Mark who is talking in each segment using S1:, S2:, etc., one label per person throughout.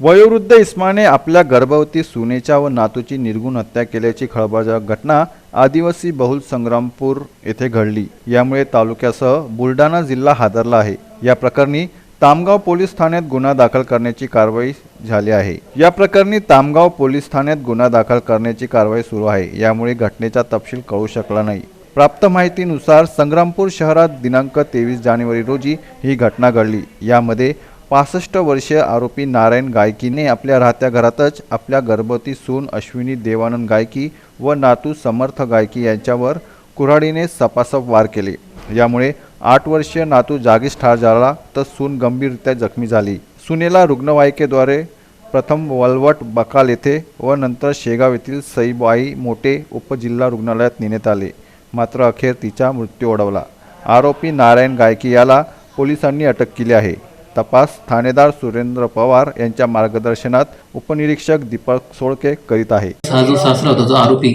S1: वयोवृद्ध इस्माने आपल्या गर्भवती सुनेच्या व नातूची निर्गुण हत्या केल्याची खळबळजनक घटना आदिवासी बहुल संग्रामपूर येथे घडली. यामुळे तालुक्यासह बुलढाणा जिल्हा हादरला आहे. या प्रकरणी तामगाव पोलीस ठाण्यात गुन्हा दाखल करण्याची कारवाई झाली आहे. या प्रकरणी तामगाव पोलीस ठाण्यात गुन्हा दाखल करण्याची कारवाई सुरू आहे. यामुळे घटनेचा तपशील कळू शकला नाही. प्राप्त माहितीनुसार संग्रामपूर शहरात दिनांक तेवीस जानेवारी रोजी ही घटना घडली. यामध्ये पासष्ट वर्षीय आरोपी नारायण गायकीने आपल्या राहत्या घरातच आपल्या गर्भवती सून अश्विनी देवानंद गायकी व नातू समर्थ गायकी यांच्यावर कुऱ्हाडीने सपासप वार केले. यामुळे आठ वर्षीय नातू जागीच ठार झाला तर सून गंभीररित्या जखमी झाली. सुनेला रुग्णवाहिकेद्वारे प्रथम वलवट बकाल येथे व नंतर शेगाव येथील सईबाई मोठे उपजिल्हा रुग्णालयात नेण्यात आले. मात्र अखेर तिचा मृत्यू ओढवला. आरोपी नारायण गायकी याला पोलिसांनी अटक केली आहे. तपास ठाणेदार सुरेंद्र पवार यांच्या मार्गदर्शनात उपनिरीक्षक दीपक सोळके करीत आहे.
S2: हा जो सासरा होता जो आरोपी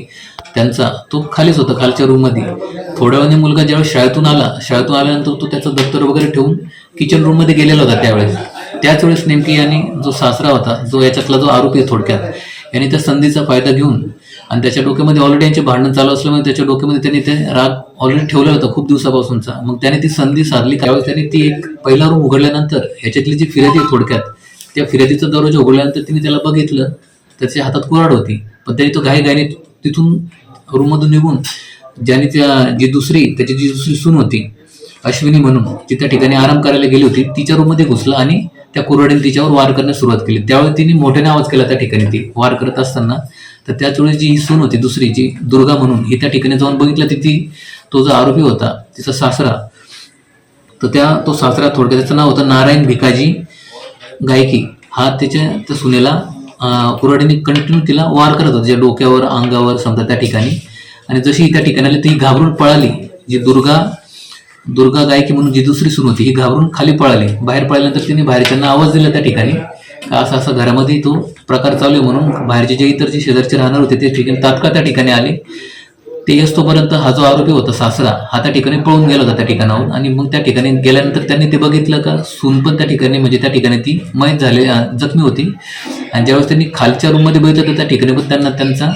S2: त्यांचा तो खालीच होता खालच्या रूममध्ये थोड्या वेळाने मुलगा ज्यावेळेस शाळेतून आला शाळेतून आल्यानंतर तो त्याचं दप्तर वगैरे ठेवून किचन रूममध्ये गेलेला होता त्यावेळेस. त्याच वेळेस नेमकी यांनी जो सासरा होता जो याच्यातला जो आरोपी थोडक्यात यांनी त्या संधीचा फायदा घेऊन आणि त्याच्या डोक्यामध्ये ऑलरेडी यांचे भांडण चालू असल्यामुळे त्याच्या डोक्यामध्ये त्यांनी ते राग ऑलरेडी ठेवला होता खूप दिवसापासूनचा. मग त्याने ती संधी साधली. त्यावेळेस त्यांनी ती एक पहिला रूम उघडल्यानंतर ह्याच्यातली जी फिर्यादी आहे थोडक्यात त्या फिर्यादीचा दरवाजा उघडल्यानंतर तिने त्याला बघितलं त्याच्या हातात कुऱ्हाड होती. पण त्यांनी तो घाई गायने तिथून रूममधून निघून ज्याने त्या जी दुसरी त्याची जी दुसरी सून होती अश्विनी म्हणून ती त्या ठिकाणी आराम करायला गेली होती. तिच्या रूममध्ये घुसला आणि त्या कुऱ्हाडीने तिच्यावर वार करण्यास सुरुवात केली. त्यावेळी तिने मोठ्याने आवाज केला त्या ठिकाणी ती. वार करत असताना तर त्याचवेळी जी ही सून होती दुसरी जी दुर्गा म्हणून ही त्या ठिकाणी जाऊन बघितलं ती ती तो जो आरोपी होता तिचा सासरा तर त्या तो सासरा थोडक्यात त्याचं नाव होतं नारायण भिकाजी गायकी. हा त्याच्या त्या सुनेला कुराडीने कुऱ्हाडीने कंटिन्यू तिला वार करत होता डोक्यावर अंगावर समजा त्या ठिकाणी. आणि जशी त्या ठिकाणी आली ती घाबरून पळाली जी दुर्गा दुर्गा गायकी म्हणून जी दुसरी सून होती ही घाबरून खाली पळाली. बाहेर पळाल्यानंतर तिने बाहेरच्यांना आवाज दिला त्या ठिकाणी. असा असा घरामध्ये तो प्रकार चालू आहे म्हणून बाहेरचे जे इतर जे शेजारचे राहणार होते ते ठिकाणी तात्काळ त्या ठिकाणी आले. ते असतोपर्यंत हा जो आरोपी होता सासरा हा त्या ठिकाणी पळून गेला होता त्या ठिकाणाहून आणि मग त्या ठिकाणी गेल्यानंतर त्यांनी ते बघितलं का सून पण त्या ठिकाणी म्हणजे त्या ठिकाणी ती मयत झाले जखमी होती. आणि ज्यावेळेस त्यांनी खालच्या रूममध्ये बघितलं तर त्या ठिकाणी पण त्यांना त्यांचा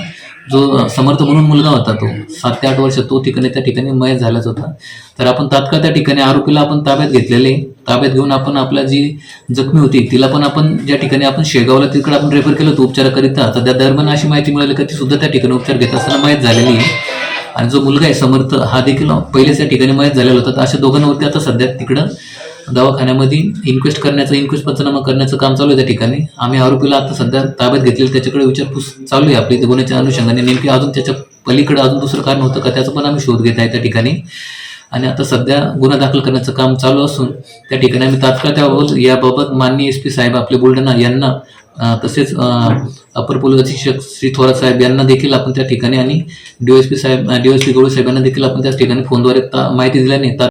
S2: जो समर्थ म्हणून मुलगा होता तो सात ते आठ वर्ष तो ठिकाणी त्या ठिकाणी मयत झालाच होता. तर आपण तात्काळ त्या ठिकाणी आरोपीला आपण ताब्यात घेतलेले. ताब्यात घेऊन आपण आपल्या जी जखमी होती तिला पण आपण ज्या ठिकाणी आपण शेगावला तिकडे आपण रेफर केलं होतं उपचाराकरिता तर त्या दरम्यान अशी माहिती मिळाली का ती सुद्धा त्या ठिकाणी उपचार घेत असताना माहीत झालेली आहे. आणि जो मुलगा आहे समर्थ हा देखील पहिलेच त्या ठिकाणी माहीत झालेला होता. तर अशा दोघांवरती आता सध्या तिकडं दवाखान्यामध्ये इन्क्वेस्ट करण्याचं इन्क्वेस्ट पंचनामा करण्याचं काम चालू आहे त्या ठिकाणी. आम्ही आरोपीला आता सध्या ताब्यात घेतलेलं त्याच्याकडे विचारपूस चालू आहे आपली. गुन्ह्याच्या अनुषंगाने नेमकी अजून त्याच्या पलीकडे अजून दुसरं कारण होतं का त्याचं पण आम्ही शोध घेत आहे त्या ठिकाणी. आणि आता सध्या गुन्हा दाखल करण्याचं काम चालू असून त्या ठिकाणी आम्ही तात्काळ त्याबाबत याबाबत माननीय एस पी साहेब आपले बुलढाणा यांना तसेच अपर पोलीस अधीक्षक श्री थोरात साहेब यांना देखील आपण त्या ठिकाणी आणि डीओएसपी साहेब डीओएसपी गोळे साहेबांना देखील आपण त्या ठिकाणी फोनद्वारे माहिती दिल्याने